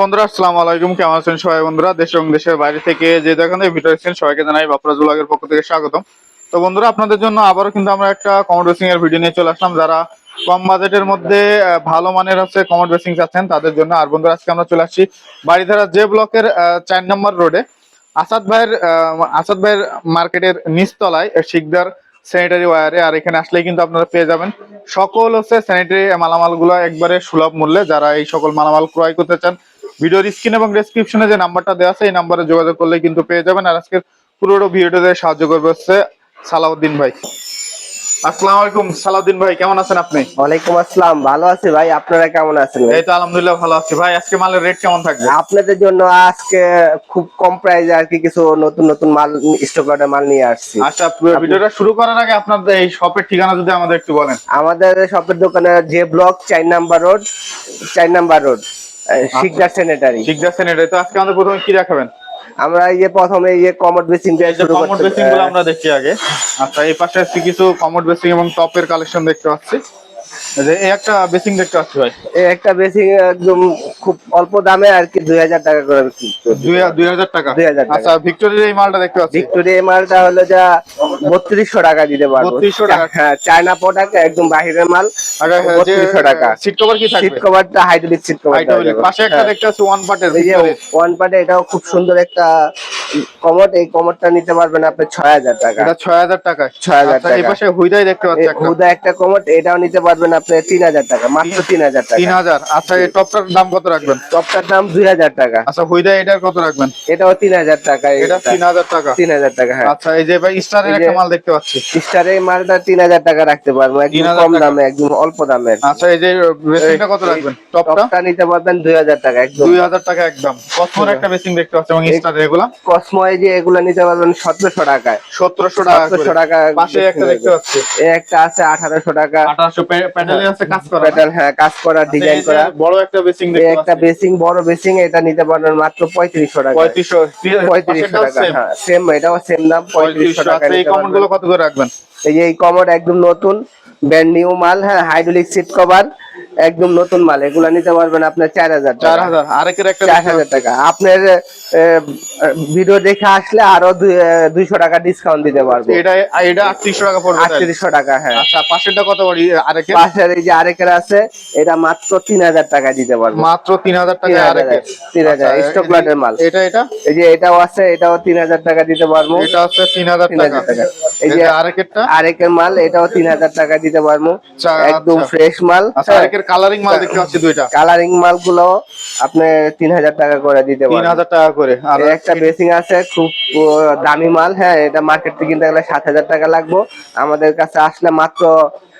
বন্ধুরা, আসসালামু আলাইকুম। কেমন আছেন সবাই বন্ধুরা? দেশ এবং দেশের বাইরে থেকে যে যেখানে ভিডিও দেখছেন, সবাইকে জানাই বাপরাজ ব্লগের পক্ষ থেকে স্বাগতম। তো বন্ধুরা, আপনাদের জন্য আবারও কিন্তু আমরা একটা কমোড বেসিং এর ভিডিও নিয়ে চলে আসলাম। যারা কম বাজেটের মধ্যে ভালো মানের হচ্ছে কমোড বেসিং চাচ্ছেন, তাদের জন্য আর বন্ধুরা, আজকে আমরা চলে আসছি বাড়িধারা যে ব্লকের চার নম্বর রোডে আসাদ ভাইয়ের আসাদ ভাইয়ের মার্কেটের নিচতলায় শিকদার স্যানিটারি ওয়ারে আর এখানে আসলেই কিন্তু আপনারা পেয়ে যাবেন সকল হচ্ছে স্যানিটারি মালামালগুলো একবারে সুলভ মূল্যে। যারা এই সকল মালামাল ক্রয় করতে চান ভিডিওর স্ক্রিন এবং ডেসক্রিপশনে যে নাম্বারটা দেওয়া আছে এই নাম্বারে যোগাযোগ করলে কিন্তু পেয়ে যাবেন। আর আজকের পুরোটা ভিডিওতে সাহায্য করবে হচ্ছে সালাউদ্দিন ভাই। আসসালামু আলাইকুম সালাউদ্দিন ভাই কেমন আছেন আপনি? ওয়ালাইকুম আসসালাম ভালো আছি ভাই আপনারা কেমন আছেন? এই তো আলহামদুলিল্লাহ ভালো আছি। ভাই আজকে মালের রেট কেমন থাকবে? আপনাদের জন্য আজকে খুব কম প্রাইসে আর কি কিছু নতুন নতুন মাল স্টক লটের মাল নিয়ে আসছি। আচ্ছা পুরো ভিডিওটা শুরু করার আগে আপনাদের এই শপের ঠিকানা যদি আমাদের একটু বলেন। আমাদের শপের দোকানে যে ব্লক চার নাম্বার রোড চার number road Sikdar sanitary Sikdar sanitary তো আজকে আমাদের প্রথমে কি রাখাবেন আমরা এই যে প্রথমে এই যে কমোড বেসিং দিয়ে এই যে কমোড বেসিংগুলো আমরা দেখি আগে। আচ্ছা এই পাশে আসছি কিছু কমোড বেসিং এবং টপের কালেকশন দেখতে পাচ্ছি। এই একটা বেসিং দেখতে পাচ্ছি ভাই? এই একটা বেসিং একদম খুব অল্প দামে আর কি টাকা করে বিক্রি টাকা? 2000 আচ্ছা এই মালটা দেখতে পাচ্ছি। ভিক্টোরিয়া এই মালটা হলো যা বত্রিশশো টাকা দিতে পারব। 3200 টাকা? হ্যাঁ চায়না প্রোডাক্ট একদম বাহিরের মাল। আগে যে বত্রিশশো টাকা। সিট কভার কি সিট কভারটা হাইড্রোলিক সিট কভার হাইড্রোলিক পাশে একটা দেখতে পাচ্ছি ওয়ান পার্টের ওয়ান পার্টে এটাও খুব সুন্দর একটা কমোড এই কমোডটা নিতে পারবেন আপনি ছয় হাজার টাকা। এটা ছয় হাজার টাকা। 6000 আচ্ছা, এই টাকা। পাশে হুইদাই দেখতে পাচ্ছি এই একটা। হুদা একটা কমোড এটাও নিতে পারবেন আপনি তিন হাজার টাকা মাত্র তিন হাজার টাকা। তিন হাজার। আচ্ছা এই টপটার দাম কত রাখবেন? টপটার দাম দুই হাজার টাকা। আচ্ছা হুইদাই এটার কত রাখবেন? এটাও তিন হাজার টাকা এটা তিন হাজার টাকা। তিন হাজার টাকা হ্যাঁ। আচ্ছা এই যে ভাই স্টারের একটা মাল দেখতে পাচ্ছি। স্টার মালটা তিন হাজার টাকা রাখতে পারব একদম কম দামে একদম অল্প দামের। আচ্ছা এই যে বেসিংটা কত রাখবেন? টপটা? নিতে পারবেন দুই হাজার টাকা একদম। দুই হাজার টাকা একদম। কসমোর একটা বেসিং দেখতে পাচ্ছি এবং স্টার এগুলা? যে এগুলো নিতে পারবেন সতেরোশো টাকায়। সতেরোশো টাকা সতেরোশো টাকা পাশে একটা দেখতে পাচ্ছি। একটা আছে আঠারোশো টাকা। আঠারোশো প্যানেলে আছে কাজ করা। প্যাটার্ন হ্যাঁ কাজ করা ডিজাইন করা। বড় একটা বেসিং একটা বেসিং বড় বেসিং এটা নিতে পারবেন মাত্র পঁয়ত্রিশশো টাকা পঁয়ত্রিশশো পঁয়ত্রিশশো টাকা হ্যাঁ সেম এটাও সেম দাম পঁয়ত্রিশশো টাকা আচ্ছা এই কমনগুলো কত করে রাখবেন? এই কমোড একদম নতুন ব্র্যান্ড নিউ মাল হ্যাঁ হাইড্রোলিক সিট কভার একদম নতুন মাল এগুলা নিতে পারবেন আপনার চার হাজার চার টাকা হাজার আরেকের একটা চার হাজার টাকা। আপনার ভিডিও দেখে আসলে আরও দুইশো টাকা ডিসকাউন্ট দিতে পারব। এটা এটা আটত্রিশশো টাকা পড়বে আটত্রিশশো টাকা হ্যাঁ। আচ্ছা পাশেরটা কত আরেকের? পাশের এই যে আরেকের আছে এটা মাত্র তিন হাজার টাকা দিতে পারব। মাত্র তিন হাজার টাকা তিন হাজার, আরেকের। তিন হাজার, আচ্ছা, মাল। এটা এটা? এই যে এটাও আছে এটাও তিন হাজার টাকা দিতে পারব। এটা হচ্ছে তিন হাজার তিন টাকা হাজার টাকা। এই যে আরেকেরটা? আরেকের মাল এটাও তিন হাজার টাকা দিতে পারব। আচ্ছা, একদম। ফ্রেশ মাল। আচ্ছা কালারিং মাল দেখতে পাচ্ছি দুইটা। কালারিং আপনি তিন হাজার টাকা করে দিতে তিন হাজার টাকা করে। আর একটা বেসিং আছে খুব দামি মাল হ্যাঁ এটা মার্কেট থেকে কিনতে গেলে সাত হাজার টাকা লাগবে। আমাদের কাছে আসলে মাত্র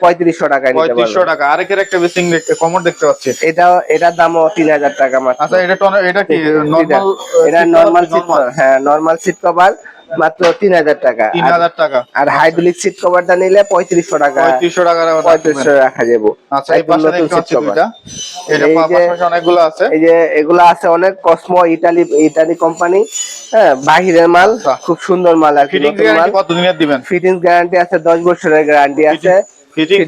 পঁয়ত্রিশশো টাকায় পঁয়ত্রিশশো টাকা। আরেকের একটা বেসিং দেখতে কমর দেখতে পাচ্ছি। এটাও এটার দামও তিন হাজার টাকা মাত্র। আচ্ছা এটা এটা কি নরমাল এটা নর্মাল সিট হ্যাঁ নর্মাল সিট কভার মাত্র তিন হাজার টাকা। তিন হাজার টাকা। আর হাইড্রোলিক সিট কভারটা নিলে পঁয়ত্রিশশো টাকা। পঁয়ত্রিশশো টাকা পঁয়ত্রিশশো রাখা যাব। আচ্ছা এই পাশে দেখতে পাচ্ছি অনেকগুলো আছে। এই যে এগুলা আছে অনেক কসমো ইতালি ইতালি কোম্পানি হ্যাঁ বাহিরের মাল আচ্ছা। খুব সুন্দর মাল আর কি ফিটিং মাল। গ্যারান্টি কত দিনের দিবেন? ফিটিংস গ্যারান্টি আছে দশ বছরের গ্যারান্টি আছে। ফিটিং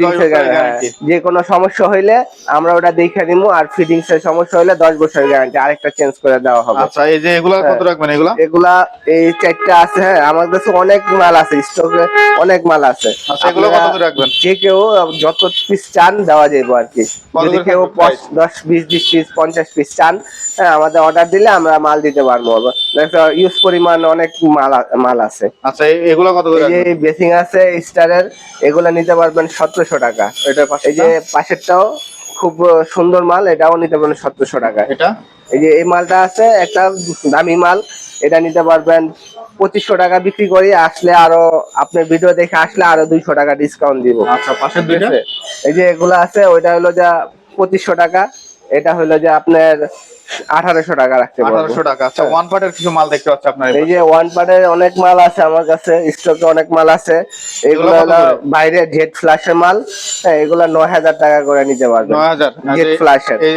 হ্যাঁ। যে কোনো সমস্যা হইলে আমরা ওটা দেখে নিবো আর ফিটিংস এর সমস্যা হইলে দশ বছরের গ্যারান্টি আরেকটা চেঞ্জ করে দেওয়া হবে। আচ্ছা এই যে এগুলা কত রাখবেন এগুলা? এগুলা এই চারটা আছে হ্যাঁ। আমার কাছে অনেক মাল আছে স্টকে অনেক মাল আছে। আচ্ছা এগুলো কত করে রাখবেন? যে কেউ যত পিস চান দেওয়া যাবে আর কি। যদি কেউ দশ বিশ বিশ পিস পঞ্চাশ পিস চান হ্যাঁ আমাদের অর্ডার দিলে আমরা মাল দিতে পারব। ইউজ পরিমাণ অনেক মাল মাল আছে। আচ্ছা এগুলো কত করে এই বেসিং আছে স্টারের এগুলা নিতে পারবেন সতেরোশো টাকা। এটা এই যে পাশেরটাও খুব সুন্দর মাল এটাও নিতে পারবেন সতেরোশো টাকা। এটা? এই যে এই মালটা আছে একটা দামি মাল এটা নিতে পারবেন পঁচিশশো টাকা বিক্রি করি আসলে আরও আপনার ভিডিও দেখে আসলে আরও দুইশো টাকা ডিসকাউন্ট দিব। আচ্ছা পাশের এই যে এগুলো আছে ওইটা হলো যা পঁচিশশো টাকা। এটা হলো যে আপনার আঠারোশো টাকা রাখতে আঠারোশো টাকা। আচ্ছা ওয়ান পার্টের কিছু মাল দেখতে পাচ্ছি আপনার এই যে ওয়ান পার্টের অনেক মাল আছে আমার কাছে স্টকে অনেক মাল আছে। এগুলো হলো বাইরে জেট ফ্ল্যাশের মাল। হ্যাঁ এগুলো নয় হাজার টাকা করে নিতে পারবেন। নয় হাজার? জেট ফ্ল্যাশের এই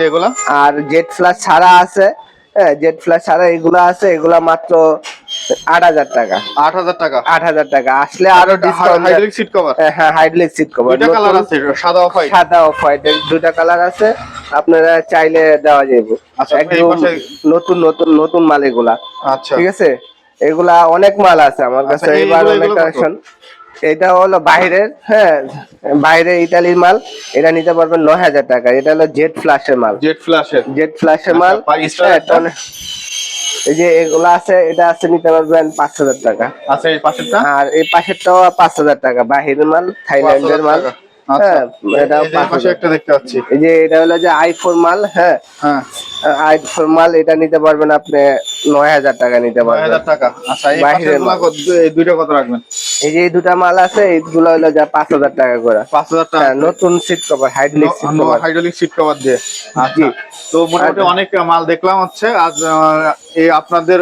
আর জেট ফ্ল্যাশ ছাড়া আছে হ্যাঁ জেট ফ্ল্যাশ ছাড়া এগুলো আছে। এগুলা মাত্র আট হাজার টাকা। আট হাজার টাকা? আট হাজার টাকা। আসলে আরও হাইড্রোলিক সিট কভার হ্যাঁ হাইড্রোলিক সিট কভার দুইটা কালার আছে সাদা অফ হোয়াইট সাদা অফ হোয়াইট দুটা কালার আছে। আপনারা চাইলে দেওয়া যাবে আচ্ছা, একদম নতুন নতুন নতুন মাল এগুলা। আচ্ছা। ঠিক আছে? এগুলা অনেক মাল আছে আমার কাছে। আচ্ছা, এবার অনেক কালেকশন এটা হলো বাইরের হ্যাঁ বাইরে ইতালির মাল। এটা নিতে পারবেন নয় হাজার টাকা। এটা হলো জেড ফ্লাশের মাল। জেট ফ্ল্যাশের জেড ফ্লাশের আচ্ছা, মাল। এই যে এগুলা আছে এটা আছে নিতে পারবেন পাঁচ হাজার টাকা। আচ্ছা এই পাশেরটা আর এই পাশেরটাও পাঁচ হাজার টাকা। বাহিরের মাল থাইল্যান্ডের মাল। হ্যাঁ এটাও এই যে পাঁচ পাশে একটা দেখতে পাচ্ছি। এই যে এটা হলো যে হ্যাঁ। হ্যাঁ। এটা নিতে পারবেন আপনি নয় হাজার টাকা নিতে পারবেন। হাজার টাকা। আচ্ছা এই দুইটা কত রাখবেন? এই যে এই দুটা মাল আছে এইগুলো হলো যা পাঁচ হাজার টাকা করে। পাঁচ হাজার টাকা। হ্যাঁ, নতুন seat cover hydraulic seat cover hydraulic seat cover দিয়ে। আচ্ছা তো মোটামুটি আচ্ছা। অনেক মাল দেখলাম হচ্ছে আজ এই আপনাদের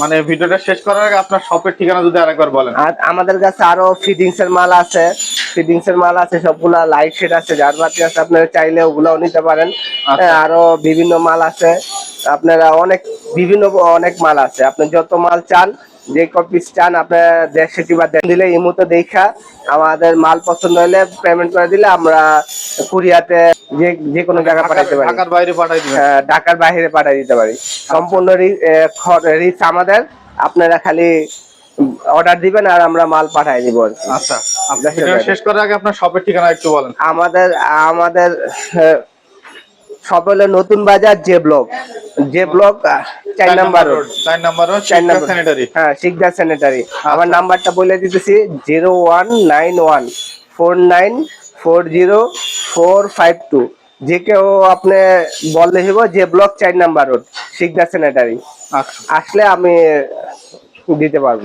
মানে ভিডিওটা শেষ করার আগে আপনার শপের ঠিকানা যদি আরেকবার বলেন। আর আমাদের কাছে আরও ফিটিংস এর মাল আছে। ফিটিংস এর মাল আছে সবগুলা লাইট শেড আছে যার বাতি আছে আপনারা চাইলে ওগুলাও নিতে পারেন। আচ্ছা। আরও বিভিন্ন মাল আছে। আপনারা অনেক বিভিন্ন অনেক মাল আছে। আপনি যত মাল চান যে কপিস চান আপনার দেড় সেটি বা দিলে এই মতো দেখা আমাদের মাল পছন্দ হলে পেমেন্ট করে দিলে আমরা কুরিয়াতে যে যে কোনো জায়গায় পাঠাতে পারি। ঢাকার বাইরে পাঠাই হ্যাঁ, ঢাকার বাইরে পাঠিয়ে দিতে পারি। সম্পূর্ণ রিচ আমাদের আপনারা খালি অর্ডার দিবেন আর আমরা মাল পাঠিয়ে দিব আচ্ছা বাইরে। শেষ করার আগে আপনার শপের ঠিকানা একটু বলেন। আমাদের আমাদের আহ, সব হলো নতুন বাজার যে ব্লক। যে ব্লক চার নাম্বার রোড। চার নাম্বার রোড চার নাম্বার। স্যানিটারি হ্যাঁ শিকদার স্যানিটারি আমার। নাম্বারটা বলে দিতেছি zero one nine one four nine four zero four five two. যে কেউ আপনি বললে হইব যে ব্লক চার নাম্বার রোড শিকদার স্যানিটারি আচ্ছা। আসলে আমি দিতে পারব।